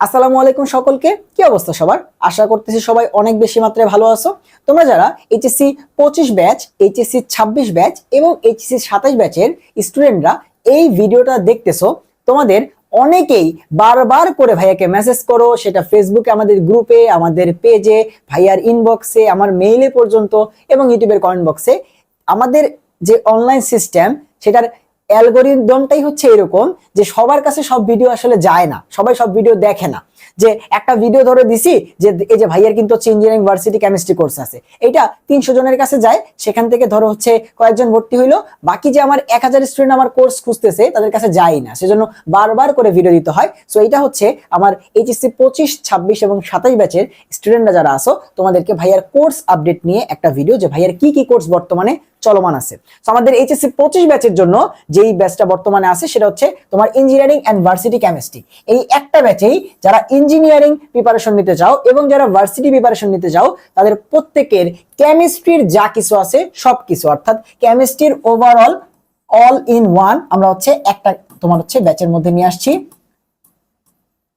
আসসালামু আলাইকুম সকলকে। কি অবস্থা সবার? আশা করতেছি সবাই অনেক বেশি মাত্রায় ভালো আছো। তোমরা যারা এইচএসসি পঁচিশ ব্যাচ এইচএসসি ছাব্বিশ ব্যাচ এবং এইচএসসি সাতাশ ব্যাচের স্টুডেন্টরা এই ভিডিওটা দেখতেছো, তোমাদের অনেকেই বারবার করে ভাইয়াকে মেসেজ করো, সেটা ফেসবুকে আমাদের গ্রুপে আমাদের পেজে ভাইয়ার ইনবক্সে আমার মেইলে পর্যন্ত এবং ইউটিউবের কমেন্ট বক্সে আমাদের যে অনলাইন সিস্টেম সেটার অ্যালগোরিদমটাই হচ্ছে এরকম যে সবার কাছে সব ভিডিও আসলে যায় না, সবাই সব ভিডিও দেখে না। যে একটা ভিডিও ধরে দিছি যে এই যে ভাইয়ের কিন্তু হচ্ছে ইঞ্জিনিয়ারিং ভার্সিটি কেমিস্ট্রি কোর্স আছে। এটা তিনশো জনের কাছে যায়, সেখান থেকে ধরো হচ্ছে কয়েকজন ভর্তি হইল, বাকি যে আমার এক হাজার স্টুডেন্ট আমার কোর্স খুঁজতেছে, তাদের কাছে যায় না। সেজন্য বারবার করে ভিডিও দিতে হয়। সো এটা হচ্ছে আমার এইচএসসি পঁচিশ, ছাব্বিশ এবং সাতাশ ব্যাচের স্টুডেন্টরা যারা আসো তোমাদেরকে ভাইয়ার কোর্স আপডেট নিয়ে একটা ভিডিও যে ভাইয়ার কি কি কোর্স বর্তমানে চলমান আছে। তো আমাদের এইচএসসি পঁচিশ ব্যাচের জন্য যেই ব্যাচটা বর্তমানে আছে, সেটা হচ্ছে তোমার ইঞ্জিনিয়ারিং অ্যান্ড ভার্সিটি কেমিস্ট্রি এই একটা ব্যাচেই যারা ইঞ্জিনিয়ারিং প্রিপারেশন নিতে চাও এবং যারা ভার্সিটি প্রিপারেশন নিতে চাও, তাদের প্রত্যেকের কেমিস্ট্রির যা কিছু আছে, সব কিছু, অর্থাৎ কেমিস্ট্রির ওভারঅল অল ইন ওয়ান আমরা হচ্ছে একটা তোমার হচ্ছে ব্যাচের মধ্যে নিয়ে আসছি।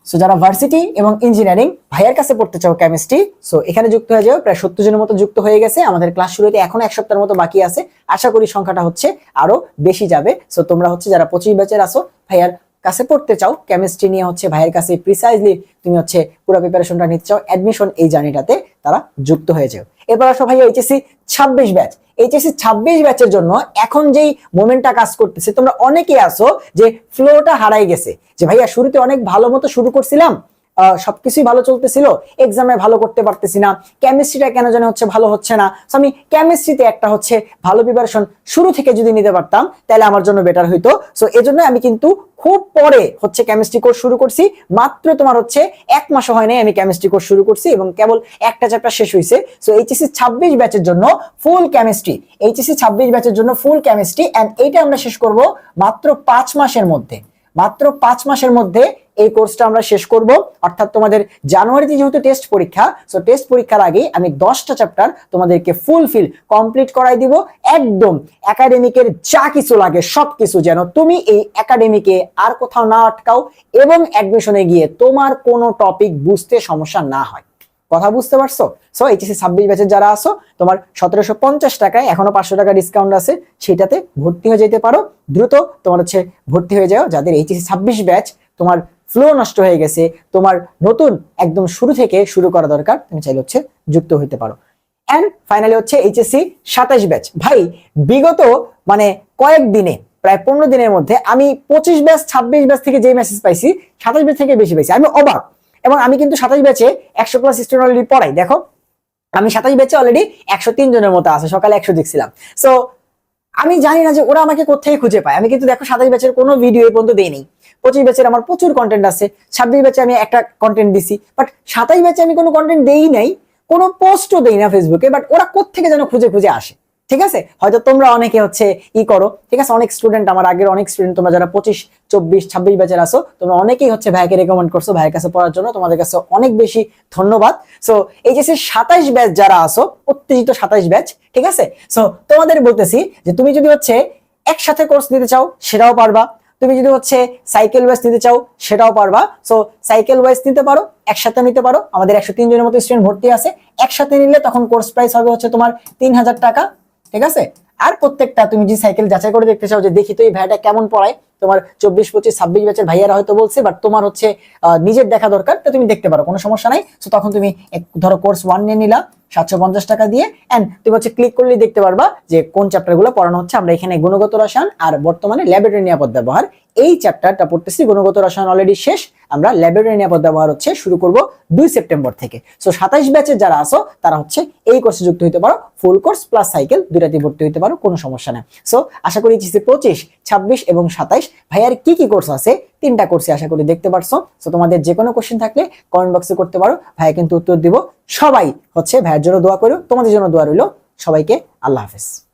সো যারা ভার্সিটি এবং ইঞ্জিনিয়ারিং ভাইয়ের কাছে পড়তে চাও কেমিস্ট্রি সো এখানে যুক্ত হয়ে যাও। প্রায় সত্তর জনের মতো যুক্ত হয়ে গেছে। আমাদের ক্লাস শুরু হতে এখন এক সপ্তাহের মতো বাকি আছে। আশা করি সংখ্যাটা হচ্ছে আরও বেশি যাবে। সো তোমরা হচ্ছে যারা পঁচিশ ব্যাচের আসো ভাইয়ার কাছে পড়তে চাও কেমিস্ট্রি নিয়ে হচ্ছে ভাইয়ের কাছে প্রিসাইজলি তুমি হচ্ছে পুরো প্রিপারেশনটা নিতে চাও অ্যাডমিশন এই জার্নিটাতে তারা যুক্ত হয়েছে। এরপর আসো ভাইয়া এইচএসসি ছাব্বিশ ব্যাচ এইচএসসি ছাব্বিশ ব্যাচের জন্য এখন যেই মোমেন্টটা কাজ করতেছে, তোমরা অনেকেই আসো যে ফ্লোটা হারাই গেছে। যে ভাইয়া শুরুতে অনেক ভালো মতো শুরু করছিলাম সবকিছুই ভালো চলতেছিল এক্সামে ভালো করতে পারতেছি না কেমিস্ট্রিটা কেন জানি হচ্ছে ভালো হচ্ছে না। So, আমি কেমিস্ট্রিতে একটা হচ্ছে ভালো প্রিপারেশন শুরু থেকে যদি নিতে পারতাম তাহলে আমার জন্য বেটার হইতো। সো এজন্য আমি কিন্তু খুব পরে হচ্ছে কেমিস্ট্রি কোর্স শুরু করছি মাত্র তোমার হচ্ছে এক মাস হয় নাই আমি কেমিস্ট্রি কোর্স শুরু করছি এবং কেবল একটা চ্যাপ্টার শেষ হয়েছে সো এইচএসসি ছাব্বিশ ব্যাচের জন্য ফুল কেমিস্ট্রি এইচএসসি ছাব্বিশ ব্যাচের জন্য ফুল কেমিস্ট্রি অ্যান্ড এইটা আমরা শেষ করব মাত্র পাঁচ মাসের মধ্যে। মাত্র পাঁচ মাসের মধ্যে এই কোর্সটা আমরা শেষ করব। অর্থাৎ তোমাদের জানুয়ারিতে যেহেতু টেস্ট পরীক্ষা সো টেস্ট পরীক্ষার আগেই আমি দশটা চ্যাপ্টার তোমাদেরকে ফুলফিল কমপ্লিট করাই দিব। একদম একাডেমিকের যা কিছু লাগে, সবকিছু যেন তুমি এই একাডেমিকে আর কোথাও না আটকাও এবং অ্যাডমিশনে গিয়ে তোমার কোনো টপিক বুঝতে সমস্যা না হয়। কথা বুঝতে পারছ? সো এইচএসসি ছাব্বিশ ব্যাচের যারা আসো তোমার সতেরোশো পঞ্চাশ টাকায় এখনও পাঁচশো টাকা ডিসকাউন্ট আছে, সেটাতে ভর্তি হয়ে যেতে পারো। দ্রুত তোমার হচ্ছে ভর্তি হয়ে যাও। যাদের এইচএসসি ছাব্বিশ ব্যাচ তোমার ফ্লো নষ্ট হয়ে গেছে, তোমার নতুন একদম শুরু থেকে শুরু করা দরকার, তুমি চাইলে হচ্ছে যুক্ত হইতে পারো। অ্যান্ড ফাইনালি হচ্ছে এইচএসসি সাতাশ ব্যাচ ভাই, বিগত মানে কয়েক দিনে, প্রায় পনেরো দিনের মধ্যে আমি পঁচিশ ব্যাচ ছাব্বিশ ব্যাচ থেকে যে মেসেজ পাইছি, সাতাশ ব্যাচ থেকে বেশি পাইছি। আমি অবাক। এবং আমি কিন্তু সাতাশ ব্যাচে একশো প্লাস স্টুডেন্ট অলরেডি পড়াই। দেখো, আমি সাতাশ ব্যাচে অলরেডি একশো তিন জনের মতো আছে, সকালে একশো দেখছিলাম। সো আমি জানি না যে ওরা আমাকে কোথায় খুঁজে পায়। আমি কিন্তু দেখো সাতাশ ব্যাচের কোনো ভিডিও এই পর্যন্ত দেই নেই পঁচিশ ব্যাচের আমার প্রচুর কন্টেন্ট আছে। ছাব্বিশ ব্যাচে আমি একটা কন্টেন্ট দিছি। বাট সাতাশ ব্যাচে আমি কোনো কন্টেন্ট দেই নাই। কোনো পোস্টও দেই না ফেসবুকে বাট ওরা কোথেকে যেন খুঁজে খুঁজে আসে। ঠিক আছে? হয়তো তোমরা অনেকে হচ্ছে ই করো, ঠিক আছে? অনেক স্টুডেন্ট আমার আগের অনেক স্টুডেন্ট তোমরা যারা পঁচিশ, চব্বিশ, ছাব্বিশ ব্যাচের আসো তোমরা অনেকেই হচ্ছে ভাইকে রেকমেন্ড করছ ভাইয়ের কাছে পড়ার জন্য, তোমাদের কাছে অনেক বেশি ধন্যবাদ। সো এই যে সাতাইশ ব্যাচ যারা আসো উত্তেজিত সাতাইশ ব্যাচ ঠিক আছে? সো তোমাদের বলতেছি যে তুমি যদি হচ্ছে একসাথে কোর্স নিতে চাও, সেটাও পারবা। তুমি যদি হচ্ছে সাইকেল ওয়াইজ নিতে চাও, সেটাও পারবা। সো সাইকেল ওয়াইজ নিতে পারো, একসাথে নিতে পারো। আমাদের একশো তিন জনের মতো স্টুডেন্ট ভর্তি আছে। একসাথে নিলে তখন কোর্স প্রাইস হবে হচ্ছে তোমার তিন হাজার টাকা। ঠিক আছে? আর প্রত্যেকটা তুমি যে সাইকেল যাচাই করে দেখতে চাও যে দেখি তো এই ভাইয়াটা কেমন পড়ায়, তোমার চব্বিশ, পঁচিশ, ছাব্বিশ ব্যাচের ভাইয়ারা হয়তো বলছে বাট তোমার হচ্ছে নিজের দেখা দরকার, তো তুমি দেখতে পারো, কোনো সমস্যা নাই। তো তখন তুমি ধরো কোর্স ওয়ান নিয়ে নিলা, সাতশো পঞ্চাশ টাকা দিয়ে অ্যান্ড তুমি হচ্ছে ক্লিক করলেই দেখতে পারবা যে কোন চ্যাপ্টারগুলো পড়ানো হচ্ছে। আমরা এখানে গুণগত রসায়ন আর বর্তমানে ল্যাবরেটরি নিরাপদ ব্যবহার এই চ্যাপ্টারটা পড়তেছি, গুণগত রসায়ন অলরেডি শেষ। আমরা ল্যাবরেটরি নিরাপদ ব্যবহার হচ্ছে, শুরু করব দুই সেপ্টেম্বর থেকে। সো সাতাইশ ব্যাচের যারা আসো তারা হচ্ছে এই কোর্সে যুক্ত হতে পারো। ফুল কোর্স প্লাস সাইকেল দুইটাতে ভর্তি হতে পারো, কোনো সমস্যা নেই। সো আশা করি জিসি পঁচিশ, ছাব্বিশ এবং সাতাইশ, ভাইয়ার কি কি কোর্স আছে? তিনটা কোর্সে আশা করি দেখতে পারছ। সো তোমাদের যে কোনো কোশ্চেন থাকলে কমেন্ট বক্সে করতে পারো। ভাইয়া কিন্তু উত্তর দিব। সবাই হচ্ছে ভাইয়ের জন্য দোয়া করো। তোমাদের জন্য দোয়া রইল। সবাইকে আল্লাহ হাফেজ।